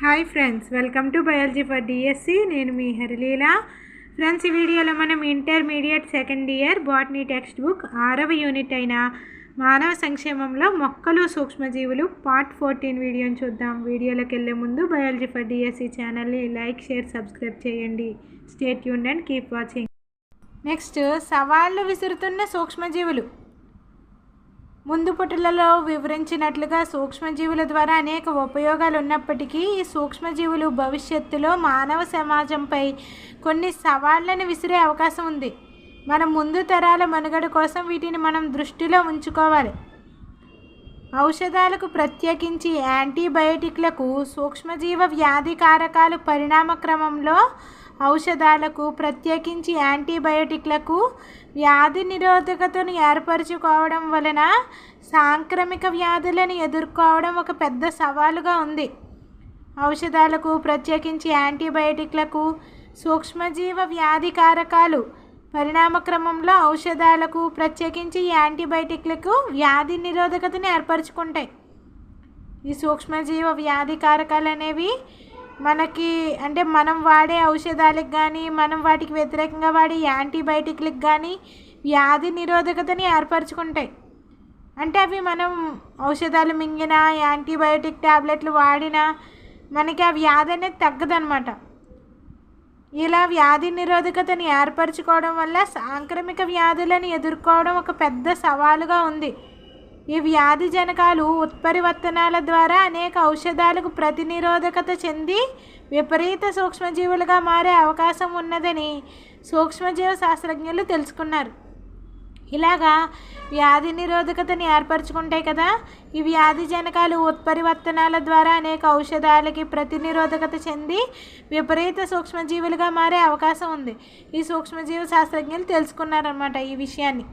Hi friends welcome to biology for DSC నేను మీ Harileela. Friends ఈ వీడియోలో మనం intermediate second year botany textbook ఆరవ యూనిట్ అయిన మానవ సంక్షేమంలో మొక్కలు సూక్ష్మజీవులు పార్ట్ ఫోర్టీన్ వీడియోని చూద్దాం. వీడియోలోకి వెళ్ళే ముందు బయాలజీ ఫర్ డిఎస్సి ఛానల్ని లైక్ షేర్ సబ్స్క్రైబ్ చేయండి. Stay tuned and keep watching next సవాళ్ళు విసురుతున్న సూక్ష్మజీవులు. ముందు పుటలలో వివరించినట్లుగా సూక్ష్మజీవుల ద్వారా అనేక ఉపయోగాలు ఉన్నప్పటికీ ఈ సూక్ష్మజీవులు భవిష్యత్తులో మానవ సమాజంపై కొన్ని సవాళ్ళను విసిరే అవకాశం ఉంది. మన ముందు తరాల మనుగడ కోసం వీటిని మనం దృష్టిలో ఉంచుకోవాలి. ఔషధాలకు ప్రత్యేకించి యాంటీబయోటిక్లకు సూక్ష్మజీవ వ్యాధి కారకాలు పరిణామ క్రమంలో ఔషధాలకు ప్రత్యేకించి యాంటీబయోటిక్లకు వ్యాధి నిరోధకతను ఏర్పరచుకోవడం వలన సాంక్రమిక వ్యాధులను ఎదుర్కోవడం ఒక పెద్ద సవాలుగా ఉంది. ఔషధాలకు ప్రత్యేకించి యాంటీబయోటిక్లకు సూక్ష్మజీవ వ్యాధి కారకాలు పరిణామ క్రమంలో ఔషధాలకు ప్రత్యేకించి యాంటీబయాటిక్లకు వ్యాధి నిరోధకతను ఏర్పరచుకుంటాయి. ఈ సూక్ష్మజీవ వ్యాధి కారకాలు అనేవి మనకి అంటే మనం వాడే ఔషధాలకు కానీ మనం వాటికి వ్యతిరేకంగా వాడే యాంటీబయాటిక్లకు కానీ వ్యాధి నిరోధకతని ఏర్పరచుకుంటాయి. అంటే అవి మనం ఔషధాలు మింగిన యాంటీబయోటిక్ ట్యాబ్లెట్లు వాడినా మనకి ఆ వ్యాధి అనేది తగ్గదనమాట ఇలా వ్యాధి నిరోధకతను ఏర్పరచుకోవడం వల్ల సాంక్రమిక వ్యాధులను ఎదుర్కోవడం ఒక పెద్ద సవాలుగా ఉంది. ఈ వ్యాధి జనకాలు ఉత్పరివర్తనాల ద్వారా అనేక ఔషధాలకు ప్రతినిరోధకత చెంది విపరీత సూక్ష్మజీవులుగా మారే అవకాశం ఉన్నదని సూక్ష్మజీవ శాస్త్రజ్ఞులు తెలుసుకున్నారు. ఇలాగా వ్యాధి నిరోధకతని ఏర్పరచుకుంటాయి కదా ఈ వ్యాధి జనకాలు ఉత్పరివర్తనాల ద్వారా అనేక ఔషధాలకి ప్రతినిరోధకత చెంది విపరీత సూక్ష్మజీవులుగా మారే అవకాశం ఉంది. ఈ సూక్ష్మజీవ శాస్త్రజ్ఞులు తెలుసుకున్నారనమాట ఈ విషయాన్ని.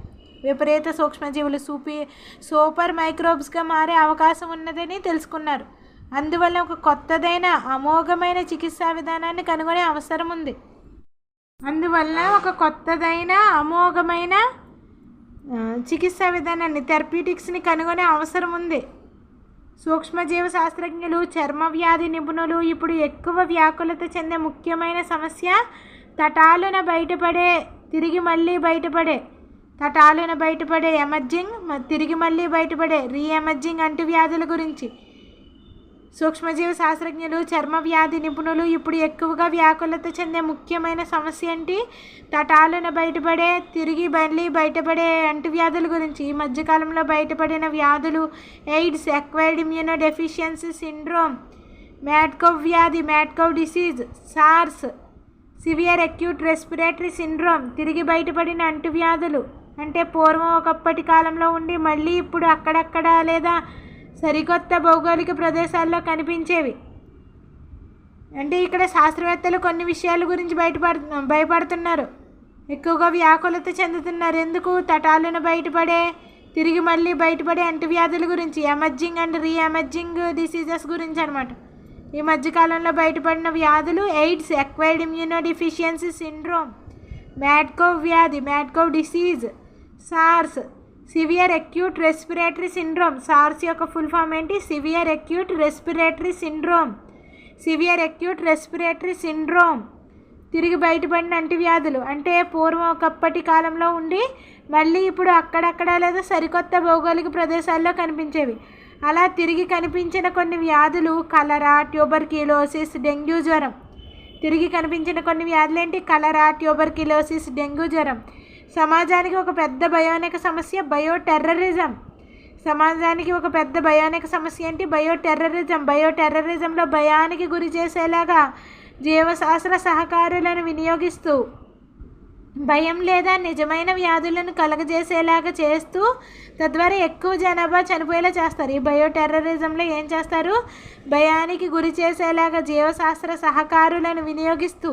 విపరీత సూక్ష్మజీవులు సూపి సూపర్ మైక్రోబ్స్గా మారే అవకాశం ఉన్నదని తెలుసుకున్నారు. అందువల్ల ఒక కొత్తదైన అమోఘమైన చికిత్సా విధానాన్ని కనుగొనే అవసరం ఉంది. అందువల్ల ఒక కొత్తదైన అమోఘమైన చికిత్సా విధానాన్ని థెరపీటిక్స్ని కనుగొనే అవసరం ఉంది. సూక్ష్మజీవ శాస్త్రజ్ఞులు చర్మ వ్యాధి నిపుణులు ఇప్పుడు ఎక్కువ వ్యాకులత చెందే ముఖ్యమైన సమస్య తటాలున బయటపడే తిరిగి మళ్ళీ బయటపడే తటాలున బయటపడే ఎమర్జింగ్ తిరిగి మళ్ళీ బయటపడే రీ ఎమర్జింగ్ అంటువ్యాధుల గురించి. సూక్ష్మజీవ శాస్త్రజ్ఞులు చర్మ వ్యాధి నిపుణులు ఇప్పుడు ఎక్కువగా వ్యాకులత చెందే ముఖ్యమైన సమస్య ఏంటి? తటాలను బయటపడే తిరిగి మళ్ళీ బయటపడే అంటువ్యాధుల గురించి. ఈ మధ్యకాలంలో బయటపడిన వ్యాధులు AIDS acquired immunodeficiency syndrome mad cow వ్యాధి mad cow disease SARS severe acute respiratory syndrome తిరిగి బయటపడిన అంటువ్యాధులు అంటే పూర్వం ఒకప్పటి కాలంలో ఉండి మళ్ళీ ఇప్పుడు అక్కడక్కడ లేదా సరికొత్త భౌగోళిక ప్రదేశాల్లో కనిపించేవి. అంటే ఇక్కడ శాస్త్రవేత్తలు కొన్ని విషయాల గురించి బయటపడు భయపడుతున్నారు. ఎక్కువగా వ్యాకులత చెందుతున్నారు. ఎందుకు? తటాలను బయటపడే తిరిగి మళ్ళీ బయటపడే అంటువ్యాధుల గురించి. Emerging and re emerging diseases గురించి అనమాట ఈ మధ్యకాలంలో బయటపడిన వ్యాధులు AIDS acquired immunodeficiency syndrome mad cow వ్యాధి mad cow disease SARS severe acute respiratory syndrome. SARS యొక్క ఫుల్ ఫామ్ ఏంటి? Severe acute respiratory syndrome. Severe acute respiratory syndrome. తిరిగి బయటపడిన అంటువ్యాధులు. అంటే పూర్వం ఒకప్పటి కాలంలో ఉండి మళ్ళీ ఇప్పుడు అక్కడక్కడ లేదా సరికొత్త భౌగోళిక ప్రదేశాల్లో కనిపించేవి. అలా తిరిగి కనిపించిన కొన్ని వ్యాధులు కలరా ట్యూబర్కిలోసిస్ డెంగ్యూ జ్వరం. తిరిగి కనిపించిన కొన్ని వ్యాధులు ఏంటి? కలరా ట్యూబర్కిలోసిస్ డెంగ్యూ జ్వరం. సమాజానికి ఒక పెద్ద భయానక సమస్య బయో టెర్రరిజం సమాజానికి ఒక పెద్ద భయానక సమస్య ఏంటి బయో టెర్రరిజం బయో టెర్రరిజంలో భయానికి గురి చేసేలాగా జీవశాస్త్ర సహకారులను వినియోగిస్తూ భయం లేదా నిజమైన వ్యాధులను కలగజేసేలాగా చేస్తూ తద్వారా ఎక్కువ జనాభా చనిపోయేలా చేస్తారు. ఈ బయో టెర్రరిజంలో ఏం చేస్తారు? భయానికి గురి చేసేలాగా జీవశాస్త్ర సహకారులను వినియోగిస్తూ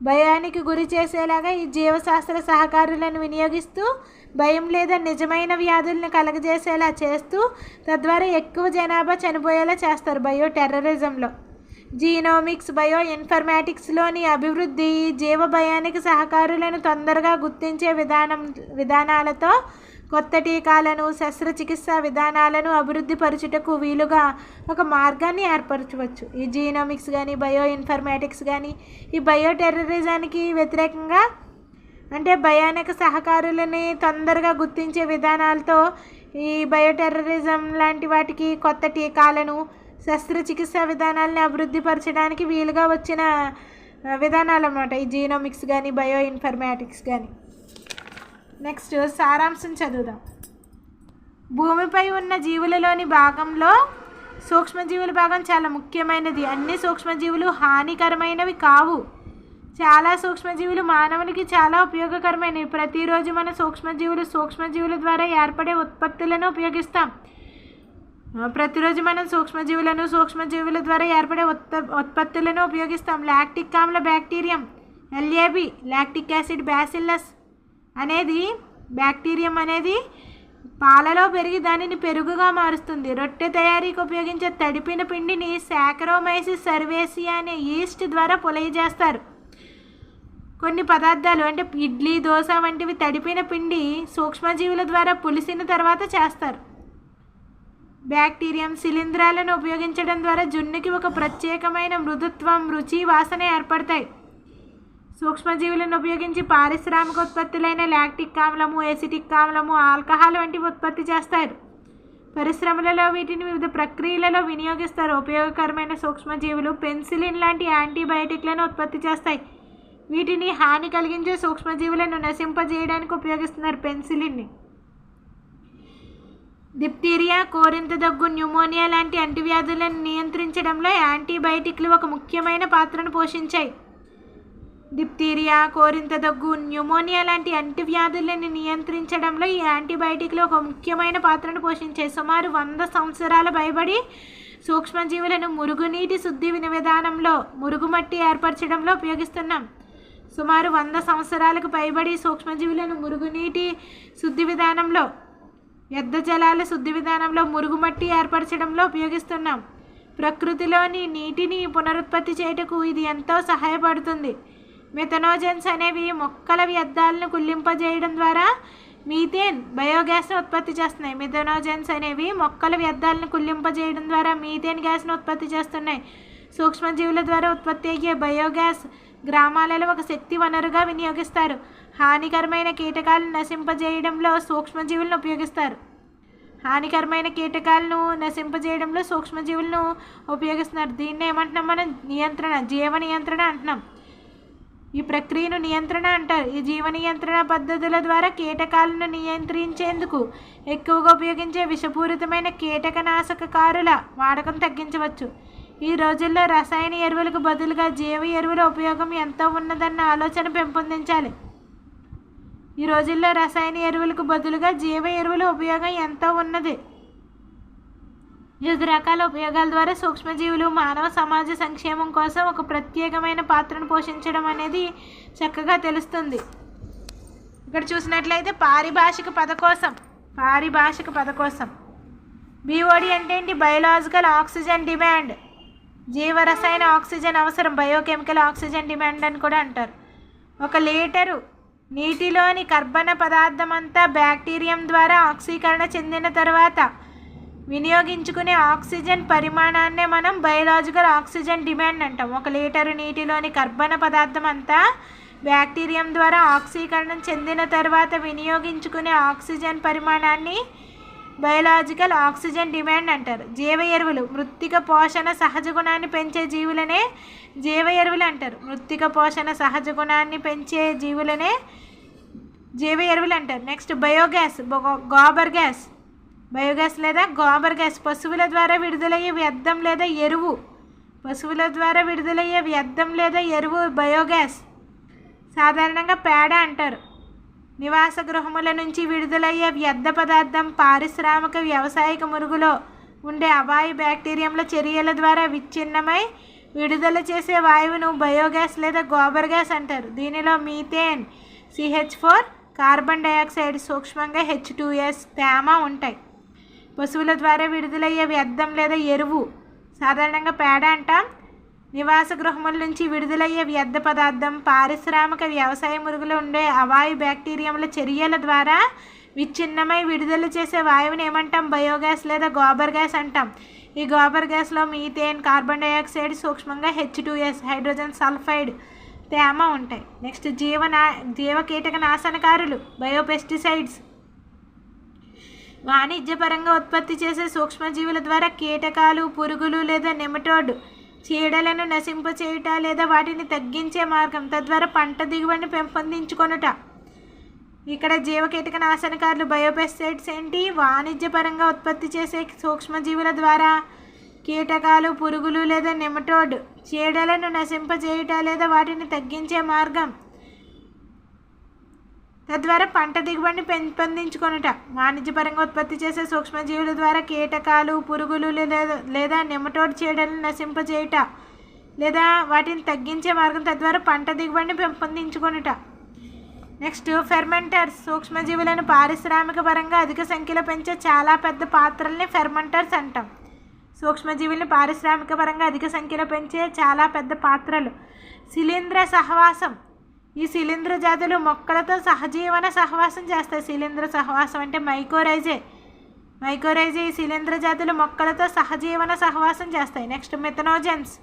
భయానికి గురి చేసేలాగా ఈ జీవశాస్త్ర సహకారులను వినియోగిస్తూ భయం లేదా నిజమైన వ్యాధులను కలగజేసేలా చేస్తూ తద్వారా ఎక్కువ జనాభా చనిపోయేలా చేస్తారు బయో టెర్రరిజంలో జీనోమిక్స్ బయో ఇన్ఫర్మాటిక్స్లోని అభివృద్ధి జీవ భయానికి సహకారులను తొందరగా గుర్తించే విధానం విధానాలతో కొత్త టీకాలను శస్త్రచికిత్సా విధానాలను అభివృద్ధి పరచుటకు వీలుగా ఒక మార్గాన్ని ఏర్పరచవచ్చు. ఈ జీనోమిక్స్ కానీ బయో ఇన్ఫర్మేటిక్స్ కానీ ఈ బయో టెర్రరిజానికి వ్యతిరేకంగా అంటే భయానక సహకారులని తొందరగా గుర్తించే విధానాలతో ఈ బయోటెర్రరిజం లాంటి వాటికి కొత్త టీకాలను శస్త్రచికిత్సా విధానాలను అభివృద్ధి పరచడానికి వీలుగా వచ్చిన విధానాలు అన్నమాట ఈ జీనోమిక్స్ కానీ బయో ఇన్ఫర్మేటిక్స్ కానీ నెక్స్ట్ సారాంశం చదువుదాం. భూమిపై ఉన్న జీవులలోని భాగంలో సూక్ష్మజీవుల భాగం చాలా ముఖ్యమైనది. అన్ని సూక్ష్మజీవులు హానికరమైనవి కావు. చాలా సూక్ష్మజీవులు మానవునికి చాలా ఉపయోగకరమైనవి. ప్రతిరోజు మన సూక్ష్మజీవులు సూక్ష్మజీవుల ద్వారా ఏర్పడే ఉత్పత్తులను ఉపయోగిస్తాం. ప్రతిరోజు మనం సూక్ష్మజీవులను సూక్ష్మజీవుల ద్వారా ఏర్పడే ఉత్ప ఉత్పత్తులను ఉపయోగిస్తాం. లాక్టిక్ ఆమ్ల bacterium LAB lactic acid bacillus అనేది బ్యాక్టీరియం అనేది పాలలో పెరిగి దానిని పెరుగుగా మారుస్తుంది. రొట్టె తయారీకి ఉపయోగించే తడిపిన పిండిని శాకరోమైసిస్ సర్వేసియా అనే ఈస్ట్ ద్వారా పొలయజేస్తారు కొన్ని పదార్థాలు అంటే ఇడ్లీ దోశ వంటివి తడిపిన పిండి సూక్ష్మజీవుల ద్వారా పులిసిన తర్వాత చేస్తారు. బ్యాక్టీరియం శిలీంధ్రాలను ఉపయోగించడం ద్వారా జున్నుకి ఒక ప్రత్యేకమైన మృదుత్వం రుచి వాసన ఏర్పడతాయి. సూక్ష్మజీవులను ఉపయోగించి పారిశ్రామిక ఉత్పత్తులైన లాక్టిక్ ఆమ్లము ఎసిటిక్ ఆమ్లము ఆల్కహాల్ వంటివి ఉత్పత్తి చేస్తారు. పరిశ్రమలలో వీటిని వివిధ ప్రక్రియలలో వినియోగిస్తారు. ఉపయోగకరమైన సూక్ష్మజీవులు పెన్సిలిన్ లాంటి యాంటీబయాటిక్లను ఉత్పత్తి చేస్తాయి. వీటిని హాని కలిగించే సూక్ష్మజీవులను నశింపజేయడానికి ఉపయోగిస్తున్నారు పెన్సిలిన్ని. డిప్తీరియా కోరింత దగ్గు న్యూమోనియా లాంటి అంటువ్యాధులను నియంత్రించడంలో యాంటీబయాటిక్లు ఒక ముఖ్యమైన పాత్రను పోషించాయి. డిప్తీరియా కోరింత దగ్గు న్యూమోనియా లాంటి అంటువ్యాధులను నియంత్రించడంలో ఈ యాంటీబయాటిక్లు ఒక ముఖ్యమైన పాత్రను పోషించాయి సుమారు వంద సంవత్సరాల భయపడి సూక్ష్మజీవులను మురుగునీటి శుద్ధి విన విధానంలో మురుగుమట్టి ఏర్పరచడంలో ఉపయోగిస్తున్నాం. సుమారు వంద సంవత్సరాలకు పైబడి సూక్ష్మజీవులను మురుగునీటి శుద్ధి విధానంలో వ్యర్థ జలాల శుద్ధి విధానంలో మురుగుమట్టి ఏర్పరచడంలో ఉపయోగిస్తున్నాం. ప్రకృతిలోని నీటిని పునరుత్పత్తి చేయుటకు ఇది ఎంతో సహాయపడుతుంది. మెథనోజెన్స్ అనేవి మొక్కల వ్యర్థాలను కుళ్ళింపజేయడం ద్వారా మీథేన్ బయోగ్యాస్ను ఉత్పత్తి చేస్తున్నాయి. మిథనోజెన్స్ అనేవి మొక్కల వ్యర్థాలను కుళ్ళింపజేయడం ద్వారా మీథేన్ గ్యాస్ను ఉత్పత్తి చేస్తున్నాయి. సూక్ష్మజీవుల ద్వారా ఉత్పత్తి అయ్యే బయోగ్యాస్ గ్రామాలలో ఒక శక్తి వనరుగా వినియోగిస్తారు. హానికరమైన కీటకాలను నశింపజేయడంలో సూక్ష్మజీవులను ఉపయోగిస్తారు. హానికరమైన కీటకాలను నశింపజేయడంలో సూక్ష్మజీవులను ఉపయోగిస్తున్నారు. దీన్ని ఏమంటున్నాం మనం? నియంత్రణ జీవ నియంత్రణ అంటున్నాం. ఈ ప్రక్రియను నియంత్రణ అంటారు. ఈ జీవ నియంత్రణ పద్ధతుల ద్వారా కీటకాలను నియంత్రించేందుకు ఎక్కువగా ఉపయోగించే విషపూరితమైన కీటకనాశకకారుల వాడకం తగ్గించవచ్చు. ఈ రోజుల్లో రసాయన ఎరువులకు బదులుగా జీవ ఎరువుల ఉపయోగం ఎంతో ఉన్నదన్న ఆలోచన పెంపొందించాలి. ఈ రోజుల్లో రసాయన ఎరువులకు బదులుగా జీవ ఎరువుల ఉపయోగం ఎంతో ఉన్నది? వివిధ రకాల ఉపయోగాల ద్వారా సూక్ష్మజీవులు మానవ సమాజ సంక్షేమం కోసం ఒక ప్రత్యేకమైన పాత్రను పోషించడం అనేది చక్కగా తెలుస్తుంది. ఇక్కడ చూసినట్లయితే పారిభాషిక పదకోశం పారిభాషిక పదకోశం బీఓడి అంటే ఏంటి? బయోలాజికల్ ఆక్సిజన్ డిమాండ్ జీవరసాయన ఆక్సిజన్ అవసరం బయోకెమికల్ ఆక్సిజన్ డిమాండ్ అని కూడా అంటారు. ఒక లీటరు నీటిలోని కర్బన పదార్థం అంతా బ్యాక్టీరియం ద్వారా ఆక్సీకరణ చెందిన తర్వాత వినియోగించుకునే ఆక్సిజన్ పరిమాణాన్నే మనం బయలాజికల్ ఆక్సిజన్ డిమాండ్ అంటాం. ఒక లీటరు నీటిలోని కర్బన పదార్థం అంతా బ్యాక్టీరియం ద్వారా ఆక్సీకరణం చెందిన తర్వాత వినియోగించుకునే ఆక్సిజన్ పరిమాణాన్ని బయలాజికల్ ఆక్సిజన్ డిమాండ్ అంటారు. జీవ ఎరువులు మృత్తిక పోషణ సహజ గుణాన్ని పెంచే జీవులనే జీవ ఎరువులు అంటారు. మృత్తిక పోషణ సహజ గుణాన్ని పెంచే జీవులనే జీవ ఎరువులు అంటారు. Next biogas gobar gas. Biogas లేదా గోబర్ గ్యాస్ పశువుల ద్వారా విడుదలయ్యే వ్యర్థం లేదా ఎరువు. పశువుల ద్వారా విడుదలయ్యే వ్యర్థం లేదా ఎరువు బయోగ్యాస్. సాధారణంగా పేడ అంటారు. నివాస గృహముల నుంచి విడుదలయ్యే వ్యర్థ పదార్థం పారిశ్రామిక వ్యవసాయక మురుగులో ఉండే అవాయు బ్యాక్టీరియంల చర్యల ద్వారా విచ్ఛిన్నమై విడుదల చేసే వాయువును బయోగ్యాస్ లేదా గోబర్ గ్యాస్ అంటారు. దీనిలో methane CH four carbon dioxide సూక్ష్మంగా హెచ్ టూ ఎస్ తేమ ఉంటాయి. పశువుల ద్వారా విడుదలయ్యే వ్యర్థం లేదా ఎరువు సాధారణంగా పేడ అంటాం. నివాస గృహముల నుంచి విడుదలయ్యే వ్యర్థ పదార్థం పారిశ్రామిక వ్యవసాయ మురుగులో ఉండే అవాయు బ్యాక్టీరియంల చర్యల ద్వారా విచ్ఛిన్నమై విడుదల చేసే వాయువుని ఏమంటాం? బయోగ్యాస్ లేదా గోబర్ గ్యాస్ అంటాం. ఈ గోబర్ గ్యాస్లో మీథేన్ కార్బన్ డైఆక్సైడ్ సూక్ష్మంగా H two S hydrogen sulphide తేమ ఉంటాయి. నెక్స్ట్ జీవనా జీవ కీటక నాశనకారులు బయోపెస్టిసైడ్స్ వాణిజ్యపరంగా ఉత్పత్తి చేసే సూక్ష్మజీవుల ద్వారా కీటకాలు పురుగులు లేదా నెమటోడ్ చీడలను నశింపచేయుట లేదా వాటిని తగ్గించే మార్గం తద్వారా పంట దిగుబడిని పెంపొందించుకొనుట. ఇక్కడ జీవకీటక నాశనకారులు బయోపెస్టిసైడ్స్ ఏంటి? వాణిజ్యపరంగా ఉత్పత్తి చేసే సూక్ష్మజీవుల ద్వారా కీటకాలు పురుగులు లేదా నెమటోడ్ చీడలను నశింపజేయుట లేదా వాటిని తగ్గించే మార్గం తద్వారా పంట దిగుబడిని పెంపొందించుకొనుట వాణిజ్యపరంగా ఉత్పత్తి చేసే సూక్ష్మజీవుల ద్వారా కీటకాలు పురుగులు లేదా లేదా నెమటోడ్ చీడలను నశింపజేయుట లేదా వాటిని తగ్గించే మార్గం తద్వారా పంట దిగుబడిని పెంపొందించుకొనుట. Next fermenters. సూక్ష్మజీవులను పారిశ్రామిక పరంగా అధిక సంఖ్యలో పెంచే చాలా పెద్ద పాత్రల్ని ఫెర్మెంటర్స్ అంటాం. సూక్ష్మజీవుల్ని పారిశ్రామిక పరంగా అధిక సంఖ్యలో పెంచే చాలా పెద్ద పాత్రలు. శిలీంద్ర సహవాసం. ఈ శిలీంద్ర జాతులు మొక్కలతో సహజీవన సహవాసం చేస్తాయి. శిలీంద్ర సహవాసం అంటే మైకోరైజే. మైకోరైజే ఈ శిలీంద్ర జాతులు మొక్కలతో సహజీవన సహవాసం చేస్తాయి. నెక్స్ట్ మెథనోజెన్స్.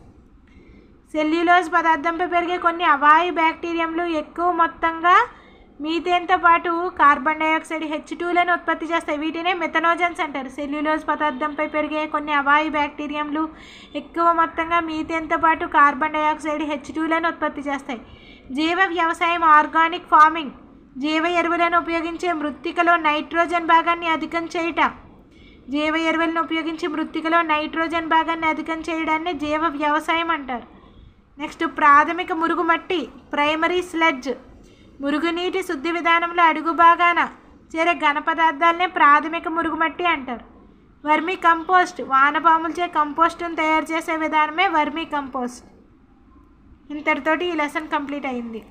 సెల్యులోజ్ పదార్థంపై పెరిగే కొన్ని అవాయు బ్యాక్టీరియంలు ఎక్కువ మొత్తంగా మీథేన్తో పాటు కార్బన్ డైఆక్సైడ్ హెచ్ టూలను ఉత్పత్తి చేస్తాయి. వీటినే మెథనోజన్స్ అంటారు. సెల్యులోజ్ పదార్థంపై పెరిగే కొన్ని అవాయు బ్యాక్టీరియంలు ఎక్కువ మొత్తంగా మీథేన్తో పాటు కార్బన్ డైఆక్సైడ్ హెచ్ టూలను ఉత్పత్తి చేస్తాయి. జీవ వ్యవసాయం ఆర్గానిక్ ఫార్మింగ్. జీవ ఎరువులను ఉపయోగించే మృత్తికలో నైట్రోజన్ భాగాన్ని అధికం చేయట. జీవ ఎరువులను ఉపయోగించి మృత్తికలో నైట్రోజన్ భాగాన్ని అధికం చేయడాన్ని జీవ వ్యవసాయం అంటారు. నెక్స్ట్ ప్రాథమిక మురుగుమట్టి ప్రైమరీ స్లెడ్జ్. మురుగునీటి శుద్ధి విధానంలో అడుగు భాగాన చేరే ఘన పదార్థాలనే ప్రాథమిక మురుగుమట్టి అంటారు. వర్మీ కంపోస్ట్ వానపాములచే కంపోస్ట్ను తయారు చేసే విధానమే వర్మీ కంపోస్ట్ ఇంతటితోటి ఈ లెసన్ కంప్లీట్ అయింది.